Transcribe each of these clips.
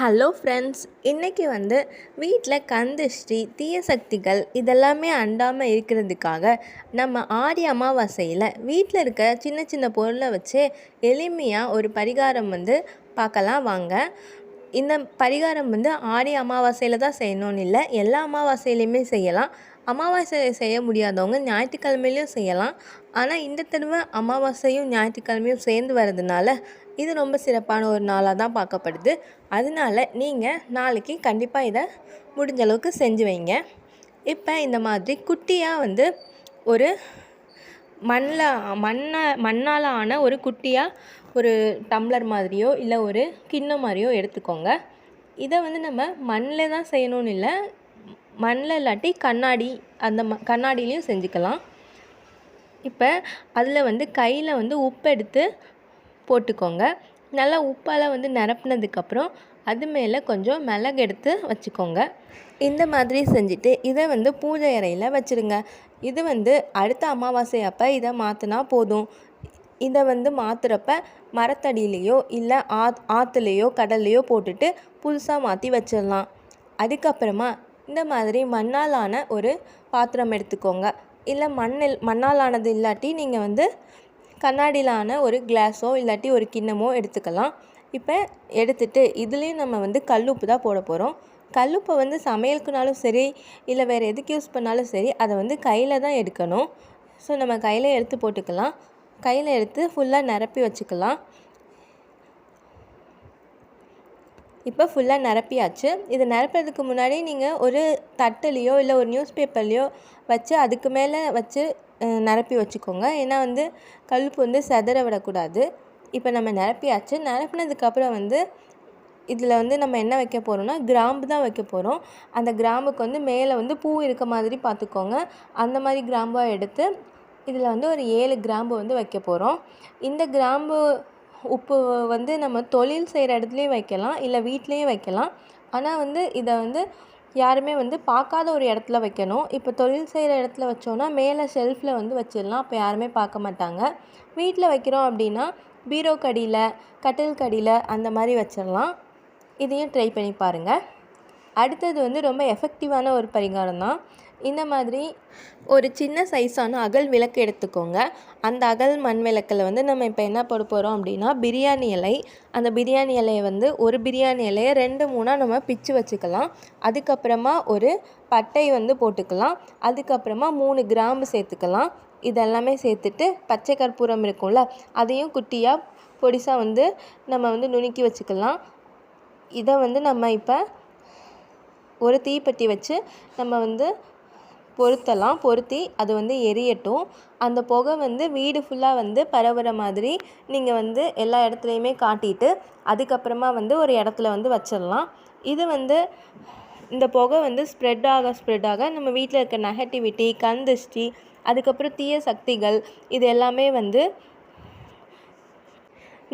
Hello friends இன்றைக்கி வந்து வீட்டில் கந்திஷ்டி தீய சக்திகள் இதெல்லாமே அண்டாமல் இருக்கிறதுக்காக நம்ம ஆடி அமாவாசையில் வீட்டில் இருக்க சின்ன சின்ன பொருளை வச்சு எளிமையாக ஒரு பரிகாரம் வந்து பார்க்கலாம் வாங்க. இந்த பரிகாரம் வந்து ஆடி அமாவாசையில் தான் செய்யணும்னு இல்லை எல்லா அமாவாசையிலையுமே செய்யலாம். அமாவாசையில் செய்ய முடியாதவங்க ஞாயிற்றுக்கிழமையிலையும் செய்யலாம். ஆனால் இந்த தடவை அமாவாசையும் ஞாயிற்றுக்கிழமையும் சேர்ந்து வர்றதுனால இது ரொம்ப சிறப்பான ஒரு நாளாக தான் பார்க்கப்படுது. அதனால நீங்கள் நாளைக்கு கண்டிப்பாக இதை முடிஞ்ச அளவுக்கு செஞ்சு வைங்க. இப்போ இந்த மாதிரி குட்டியாக வந்து ஒரு மண்ணில் மண்ணை மண்ணால் ஆன ஒரு குட்டியாக ஒரு டம்ளர் மாதிரியோ இல்லை ஒரு கிண்ணம் மாதிரியோ எடுத்துக்கோங்க. இதை வந்து நம்ம மண்ணில் தான் செய்யணும்னு இல்லை மண்ணில் இல்லாட்டி கண்ணாடி அந்த ம கண்ணாடியிலையும் செஞ்சுக்கலாம். இப்போ அதில் வந்து கையில் வந்து உப்பு எடுத்து போட்டுக்கோங்க. நல்லா உப்பால் வந்து நிரப்புனதுக்கப்புறம் அது மேலே கொஞ்சம் மிளகு எடுத்து வச்சுக்கோங்க. இந்த மாதிரி செஞ்சுட்டு இதை வந்து பூஜை அறையில் வச்சுருங்க. இது வந்து அடுத்த அமாவாசை அப்போ இதை மாற்றினா போதும். இதை வந்து மாற்றுறப்ப மரத்தடியிலையோ இல்லை ஆத் ஆற்றுலையோ கடல்லையோ போட்டுட்டு புதுசாக மாற்றி வச்சிடலாம். அதுக்கப்புறமா இந்த மாதிரி மண்ணால் ஆன ஒரு பாத்திரம் எடுத்துக்கோங்க. இல்லை மண்ணில் மண்ணால் ஆனது இல்லாட்டி நீங்கள் வந்து கண்ணாடியிலான ஒரு கிளாஸோ இல்லாட்டி ஒரு கிண்ணமோ எடுத்துக்கலாம். இப்போ எடுத்துட்டு இதுலேயும் நம்ம வந்து கல்லுப்பு தான் போட போகிறோம் கல்லுப்பை வந்து சமையலுக்குனாலும் சரி இல்லை வேறு எதுக்கு யூஸ் பண்ணாலும் சரி அதை வந்து கையில் தான் எடுக்கணும். ஸோ நம்ம கையில் எடுத்து போட்டுக்கலாம். கையில் எடுத்து ஃபுல்லாக நிரப்பி வச்சுக்கலாம். இப்போ ஃபுல்லாக நிரப்பியாச்சு. இது நிரப்புறதுக்கு முன்னாடி நீங்கள் ஒரு தட்டுலேயோ இல்லை ஒரு நியூஸ் பேப்பர்லேயோ வச்சு அதுக்கு மேலே வச்சு நிரப்பி வச்சுக்கோங்க. ஏன்னா வந்து கழுப்பு வந்து செதற விடக்கூடாது. இப்போ நம்ம நிரப்பியாச்சு. நிரப்பினதுக்கப்புறம் வந்து இதில் வந்து நம்ம என்ன வைக்க போகிறோம்னா கிராம்பு தான் வைக்க போகிறோம் அந்த கிராம்புக்கு வந்து மேலே வந்து பூ இருக்க மாதிரி பார்த்துக்கோங்க. அந்த மாதிரி கிராம்பாக எடுத்து இதில் வந்து ஒரு ஏழு கிராம்பு வந்து வைக்க போகிறோம் இந்த கிராம்பு உப்பு வந்து நம்ம தொழில் செய்கிற இடத்துலையும் வைக்கலாம் இல்லை வீட்லேயும் வைக்கலாம். ஆனால் வந்து இதை வந்து யாருமே வந்து பார்க்காத ஒரு இடத்துல வைக்கணும். இப்போ தொழில் செய்கிற இடத்துல வச்சோன்னா மேலே ஷெல்ஃபில் வந்து வச்சிடலாம். அப்போ யாருமே பார்க்க மாட்டாங்க. வீட்டில் வைக்கிறோம் அப்படின்னா பீரோ கடியில் கட்டில் கடியில் அந்த மாதிரி வச்சிடலாம். இதையும் ட்ரை பண்ணி பாருங்கள் அடுத்தது வந்து ரொம்ப எஃபெக்டிவான ஒரு பரிகாரம் தான் இந்த மாதிரி ஒரு சின்ன சைஸான அகல் விளக்கு எடுத்துக்கோங்க. அந்த அகல் மண் விளக்கில் வந்து நம்ம இப்போ என்ன போட போகிறோம் அப்படின்னா பிரியாணி இலை. அந்த பிரியாணி இலையை வந்து ஒரு பிரியாணி இலையை ரெண்டு மூணாக நம்ம பிச்சு வச்சுக்கலாம். அதுக்கப்புறமா ஒரு பட்டை வந்து போட்டுக்கலாம். அதுக்கப்புறமா மூணு கிராம்பு சேர்த்துக்கலாம். இதெல்லாமே சேர்த்துட்டு பச்சை கற்பூரம் இருக்கும்ல அதையும் குட்டியாக பொடிசாக வந்து நம்ம வந்து நுணுக்கி வச்சுக்கலாம். இதை வந்து நம்ம இப்போ ஒரு தீப்பெட்டி வச்சு நம்ம வந்து பொருத்தலாம் பொருத்தி அது வந்து எரியட்டும். அந்த புகை வந்து வீடு ஃபுல்லாக வந்து பரவுகிற மாதிரி நீங்கள் வந்து எல்லா இடத்துலையுமே காட்டிட்டு அதுக்கப்புறமா வந்து ஒரு இடத்துல வந்து வச்சிடலாம். இது வந்து இந்த புகை வந்து ஸ்ப்ரெட் ஆக ஸ்ப்ரெட் ஆக நம்ம வீட்டில் இருக்க நெகட்டிவிட்டி கண் திருஷ்டி அதுக்கப்புறம் தீய சக்திகள் இது எல்லாமே வந்து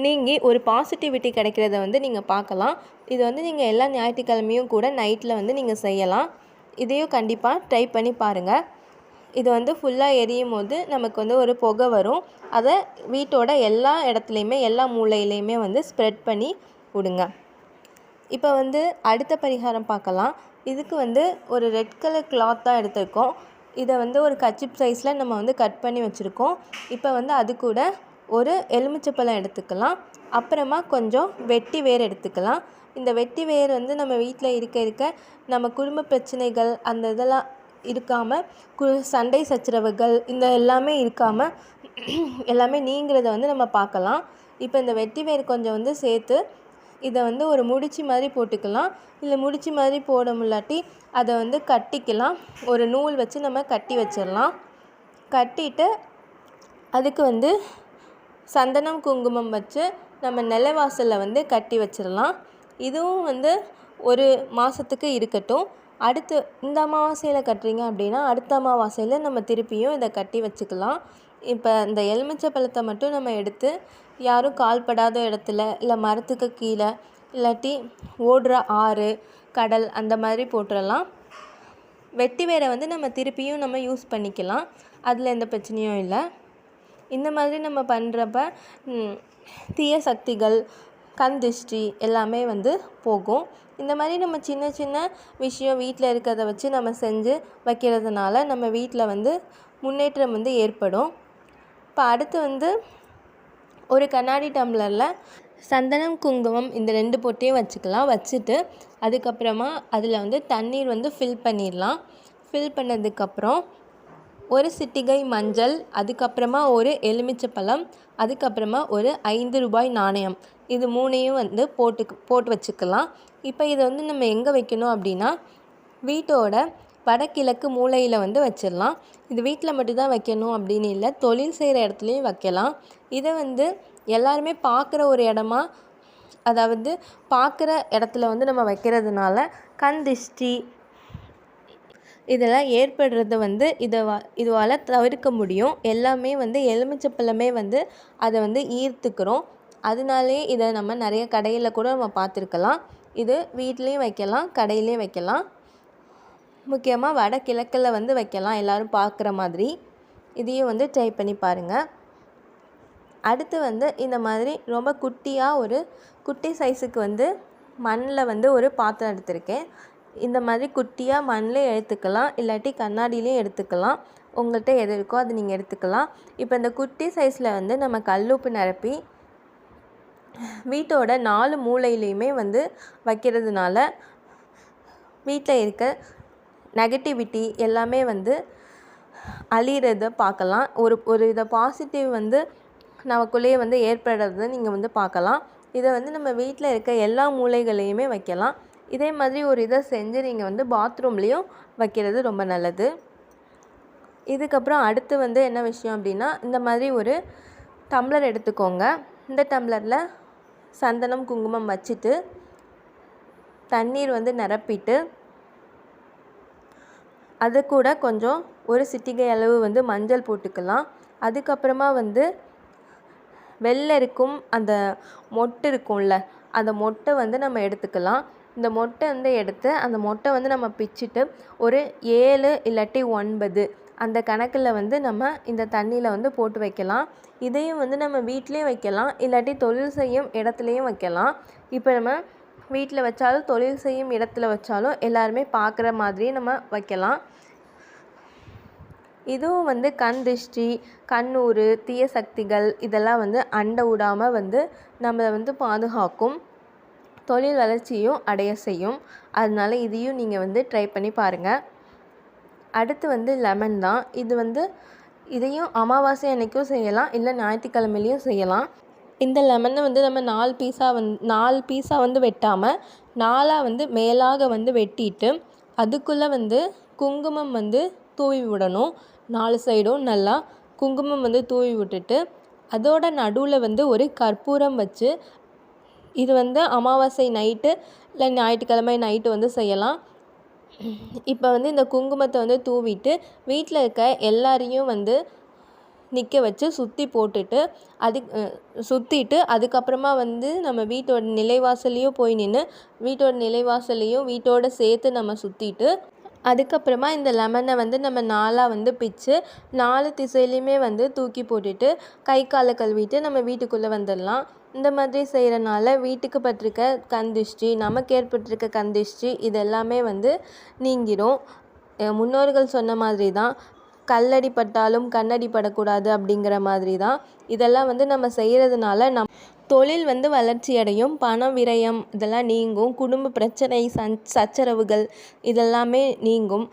நீங்கி ஒரு பாசிட்டிவிட்டி கிடைக்கிறத வந்து நீங்கள் பார்க்கலாம். இது வந்து நீங்கள் எல்லா ஞாயிற்றுக்கிழமையும் கூட நைட்டில் வந்து நீங்கள் செய்யலாம். இதையும் கண்டிப்பாக ட்ரை பண்ணி பாருங்கள் இது வந்து ஃபுல்லாக எரியும் போது நமக்கு வந்து ஒரு புகை வரும். அதை வீட்டோட எல்லா இடத்துலையுமே எல்லா மூலையிலையுமே வந்து ஸ்ப்ரெட் பண்ணி விடுங்க. இப்போ வந்து அடுத்த பரிகாரம் பார்க்கலாம். இதுக்கு வந்து ஒரு ரெட் கலர் கிளாத் தான் எடுத்திருக்கோம். இதை வந்து ஒரு கச்சிப் சைஸில் நம்ம வந்து கட் பண்ணி வச்சுருக்கோம். இப்போ வந்து அது கூட ஒரு எலுமிச்சப்பழம் எடுத்துக்கலாம். அப்புறமா கொஞ்சம் வெட்டி வேர் எடுத்துக்கலாம். இந்த வெட்டி வேர் வந்து நம்ம வீட்டில் இருக்க இருக்க நம்ம குடும்ப பிரச்சனைகள் அந்த இதெல்லாம் இருக்காமல் கு சண்டை சச்சரவுகள் இந்த எல்லாமே இருக்காமல் எல்லாமே நீங்கிறத வந்து நம்ம பார்க்கலாம். இப்போ இந்த வெட்டி வேர் கொஞ்சம் வந்து சேர்த்து இதை வந்து ஒரு முடிச்சு மாதிரி போட்டுக்கலாம். இல்லை முடிச்சு மாதிரி போட முல்லாட்டி அதை வந்து கட்டிக்கலாம். ஒரு நூல் வச்சு நம்ம கட்டி வச்சிடலாம். கட்டிட்டு அதுக்கு வந்து சந்தனம் குங்குமம் வச்சு நம்ம நிலவாசலில் வந்து கட்டி வச்சிடலாம். இதுவும் வந்து ஒரு மாதத்துக்கு இருக்கட்டும். அடுத்து இந்த அமாவாசையில் கட்டுறீங்க அப்படின்னா அடுத்த அமாவாசையில் நம்ம திருப்பியும் இதை கட்டி வச்சுக்கலாம். இப்போ இந்த எலுமிச்சை பழத்தை மட்டும் நம்ம எடுத்து யாரும் கால்படாத இடத்துல இல்லை மரத்துக்கு கீழே இல்லாட்டி ஓடுற ஆறு கடல் அந்த மாதிரி போட்டுடலாம் வெட்டி வேரை வந்து நம்ம திருப்பியும் நம்ம யூஸ் பண்ணிக்கலாம். அதில் எந்த பிரச்சனையும் இல்லை. இந்த மாதிரி நம்ம பண்ணுறப்ப தீய சக்திகள் கண் திருஷ்டி எல்லாமே வந்து போகும். இந்த மாதிரி நம்ம சின்ன சின்ன விஷயம் வீட்டில் இருக்கிறத வச்சு நம்ம செஞ்சு வைக்கிறதுனால நம்ம வீட்டில் வந்து முன்னேற்றம் வந்து ஏற்படும். இப்போ அடுத்து வந்து ஒரு கண்ணாடி டம்ளரில் சந்தனம் குங்குமம் இந்த ரெண்டு பொட்டையும் வச்சுக்கலாம். வச்சுட்டு அதுக்கப்புறமா அதில் வந்து தண்ணீர் வந்து ஃபில் பண்ணிடலாம். ஃபில் பண்ணதுக்கப்புறம் ஒரு சிட்டிகை மஞ்சள் அதுக்கப்புறமா ஒரு எலுமிச்சப்பழம் அதுக்கப்புறமா ஒரு ஐந்து ரூபாய் நாணயம். இது மூணையும் வந்து போட்டு போட்டு வச்சுக்கலாம். இப்போ இதை வந்து நம்ம எங்கே வைக்கணும் அப்படின்னா வீட்டோட வடகிழக்கு மூலையில் வந்து வச்சிடலாம். இது வீட்டில் மட்டும்தான் வைக்கணும் அப்படின்னு இல்லை தொழில் செய்கிற இடத்துலையும் வைக்கலாம். இதை வந்து எல்லாருமே பார்க்குற ஒரு இடமா அதாவது பார்க்குற இடத்துல வந்து நம்ம வைக்கிறதுனால கண் திஷ்டி இதெல்லாம் ஏற்படுறது வந்து இதை இதுவால் தவிர்க்க முடியும். எல்லாமே வந்து எலுமிச்சப்பழமே வந்து அதை வந்து ஈர்த்துக்கிறோம். அதனாலே இதை நம்ம நிறைய கடையில் கூட நம்ம பார்த்துருக்கலாம். இது வீட்லேயும் வைக்கலாம் கடையிலையும் வைக்கலாம். முக்கியமாக வடகிழக்கில் வந்து வைக்கலாம் எல்லோரும் பார்க்குற மாதிரி. இதையும் வந்து ட்ரை பண்ணி பாருங்கள் அடுத்து வந்து இந்த மாதிரி ரொம்ப குட்டியாக ஒரு குட்டி சைஸுக்கு வந்து மண்ணில் வந்து ஒரு பாத்திரம் எடுத்திருக்கேன். இந்த மாதிரி குட்டியாக மண்ணில் எடுத்துக்கலாம் இல்லாட்டி கண்ணாடியிலையும் எடுத்துக்கலாம். உங்கள்கிட்ட எது இருக்கோ அது நீங்கள் எடுத்துக்கலாம். இப்போ இந்த குட்டி சைஸில் வந்து நம்ம கல்லுப்பு நிரப்பி வீட்டோட நாலு மூலையிலையுமே வந்து வைக்கிறதுனால வீட்டில் இருக்க நெகட்டிவிட்டி எல்லாமே வந்து அழிகிறத பார்க்கலாம். ஒரு ஒரு இதை பாசிட்டிவ் வந்து நமக்குள்ளேயே வந்து ஏற்படுறத நீங்கள் வந்து பார்க்கலாம். இதை வந்து நம்ம வீட்டில் இருக்க எல்லா மூலைகளையுமே வைக்கலாம். இதே மாதிரி ஒரு இதை செஞ்சு நீங்கள் வந்து பாத்ரூம்லேயும் வைக்கிறது ரொம்ப நல்லது. இதுக்கப்புறம் அடுத்து வந்து என்ன விஷயம் அப்படின்னா இந்த மாதிரி ஒரு டம்ளர் எடுத்துக்கோங்க. இந்த டம்ளரில் சந்தனம் குங்குமம் வச்சுட்டு தண்ணீர் வந்து நிரப்பிட்டு அது கூட கொஞ்சம் ஒரு சிட்டிகை அளவு வந்து மஞ்சள் போட்டுக்கலாம். அதுக்கப்புறமா வந்து வெள்ளை இருக்கும் அந்த மொட்டு இருக்கும்ல அந்த மொட்டை வந்து நம்ம எடுத்துக்கலாம். இந்த மொட்டை வந்து எடுத்து அந்த மொட்டை வந்து நம்ம பிச்சுட்டு ஒரு ஏழு இல்லாட்டி ஒன்பது அந்த கணக்கில் வந்து நம்ம இந்த தண்ணியில் வந்து போட்டு வைக்கலாம். இதையும் வந்து நம்ம வீட்லேயும் வைக்கலாம். இல்லாட்டி தொழில் செய்யும் இடத்துலையும் வைக்கலாம். இப்போ நம்ம வீட்டில் வச்சாலும் தொழில் செய்யும் இடத்துல வச்சாலும் எல்லாருமே பார்க்குற மாதிரி நம்ம வைக்கலாம். இதுவும் வந்து கண் திருஷ்டி கண்ணூர் தீய சக்திகள் இதெல்லாம் வந்து அண்ட விடாமல் வந்து நம்மளை வந்து பாதுகாக்கும். தொழில் வளர்ச்சியும் அடைய செய்யும். அதனால இதையும் நீங்கள் வந்து ட்ரை பண்ணி பாருங்கள் அடுத்து வந்து லெமன் தான். இது வந்து இதையும் அமாவாசை அன்னைக்கும் செய்யலாம். இல்லை ஞாயிற்றுக்கிழமையிலையும் செய்யலாம். இந்த லெமனை வந்து நம்ம நாலு பீஸாக வந் நாலு பீஸாக வந்து வெட்டாமல் நாலாக வந்து மேலாக வந்து வெட்டிட்டு அதுக்குள்ளே வந்து குங்குமம் வந்து தூவி விடணும். நாலு சைடும் நல்லா குங்குமம் வந்து தூவி விட்டுட்டு அதோட நடுவில் வந்து ஒரு கற்பூரம் வச்சு இது வந்து அமாவாசை நைட்டு இல்லை ஞாயிற்றுக்கிழமை நைட்டு வந்து செய்யலாம். இப்போ வந்து இந்த குங்குமத்தை வந்து தூவிட்டு வீட்டில் இருக்க எல்லாரையும் வந்து நிற்க வச்சு சுற்றி போட்டுட்டு அது சுற்றிட்டு அதுக்கப்புறமா வந்து நம்ம வீட்டோட நிலைவாசல்லையும் போய் நின்று வீட்டோட நிலைவாசல்லையும் வீட்டோட சேர்த்து நம்ம சுற்றிட்டு அதுக்கப்புறமா இந்த லெமனை வந்து நம்ம நாலாக வந்து பிச்சு நாலு திசையிலையுமே வந்து தூக்கி போட்டுட்டு கை காலை கழுவிட்டு நம்ம வீட்டுக்குள்ளே வந்துடலாம். இந்த மாதிரி செய்கிறனால வீட்டுக்கு பட்டிருக்க கந்திஷ்டி நமக்கு ஏற்பட்டிருக்க கந்திஷ்டி இதெல்லாமே இது எல்லாமே வந்து நீங்கிடும் முன்னோர்கள் சொன்ன மாதிரி தான் கல்லடி பட்டாலும் கண்ணடி படக்கூடாது அப்படிங்கிற மாதிரி தான் இதெல்லாம் வந்து நம்ம செய்கிறதுனால நம் தொழில் வந்து வளர்ச்சி அடையும் பணம் விரயம் இதெல்லாம் நீங்கும். குடும்ப பிரச்சனை சன் சச்சரவுகள் இதெல்லாமே நீங்கும்.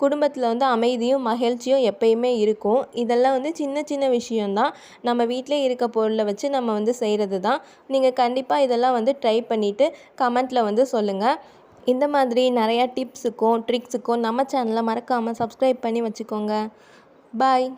குடும்பத்தில் வந்து அமைதியும் மகிழ்ச்சியும் எப்பயுமே இருக்கும். இதெல்லாம் வந்து சின்ன சின்ன விஷயம்தான். நம்ம வீட்டிலே இருக்க பொருளை வச்சு நம்ம வந்து செய்கிறது தான் நீங்கள் கண்டிப்பாக இதெல்லாம் வந்து ட்ரை பண்ணிவிட்டு கமெண்ட்டில் வந்து சொல்லுங்கள் இந்த மாதிரி நிறையா டிப்ஸுக்கும் ட்ரிக்ஸுக்கும் நம்ம சேனலை மறக்காமல் சப்ஸ்கிரைப் பண்ணி வச்சுக்கோங்க. பாய்